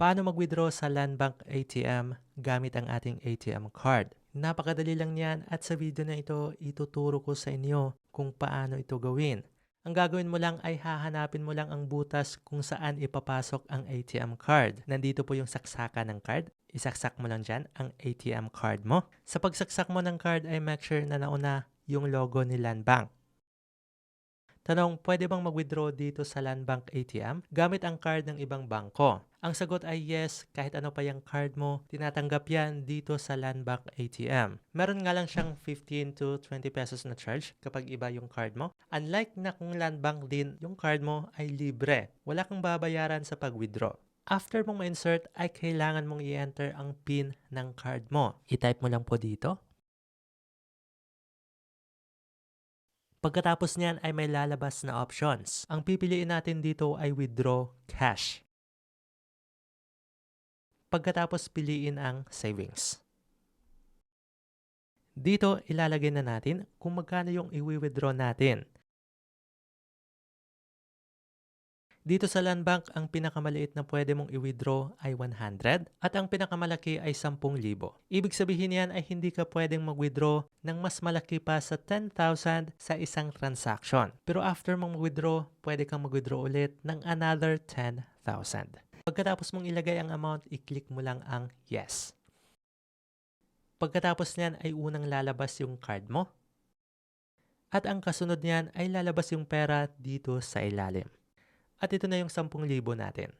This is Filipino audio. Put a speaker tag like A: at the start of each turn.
A: Paano mag-withdraw sa Land Bank ATM gamit ang ating ATM card? Napakadali lang yan at sa video na ito, ituturo ko sa inyo kung paano ito gawin. Ang gagawin mo lang ay hahanapin mo lang ang butas kung saan ipapasok ang ATM card. Nandito po yung saksakan ng card. Isaksak mo lang dyan ang ATM card mo. Sa pagsaksak mo ng card ay make sure na nauna yung logo ni Land Bank. Tanong, pwede bang mag-withdraw dito sa Land Bank ATM gamit ang card ng ibang bangko? Ang sagot ay yes, kahit ano pa yung card mo, tinatanggap yan dito sa Land Bank ATM. Meron nga lang siyang 15 to 20 pesos na charge kapag iba yung card mo. Unlike na kung Land Bank din, yung card mo ay libre. Wala kang babayaran sa pag-withdraw. After mong ma-insert, ay kailangan mong i-enter ang PIN ng card mo. I-type mo lang po dito. Pagkatapos niyan ay may lalabas na options. Ang pipiliin natin dito ay withdraw cash. Pagkatapos piliin ang savings. Dito ilalagay na natin kung magkano yung i-withdraw natin. Dito sa Land Bank, ang pinakamaliit na pwede mong i-withdraw ay 100 at ang pinakamalaki ay 10,000. Ibig sabihin yan ay hindi ka pwedeng mag-withdraw ng mas malaki pa sa 10,000 sa isang transaction. Pero after mong mag-withdraw, pwede kang mag-withdraw ulit ng another 10,000. Pagkatapos mong ilagay ang amount, i-click mo lang ang yes. Pagkatapos niyan ay unang lalabas yung card mo. At ang kasunod niyan ay lalabas yung pera dito sa ilalim. At ito na yung 10,000 natin.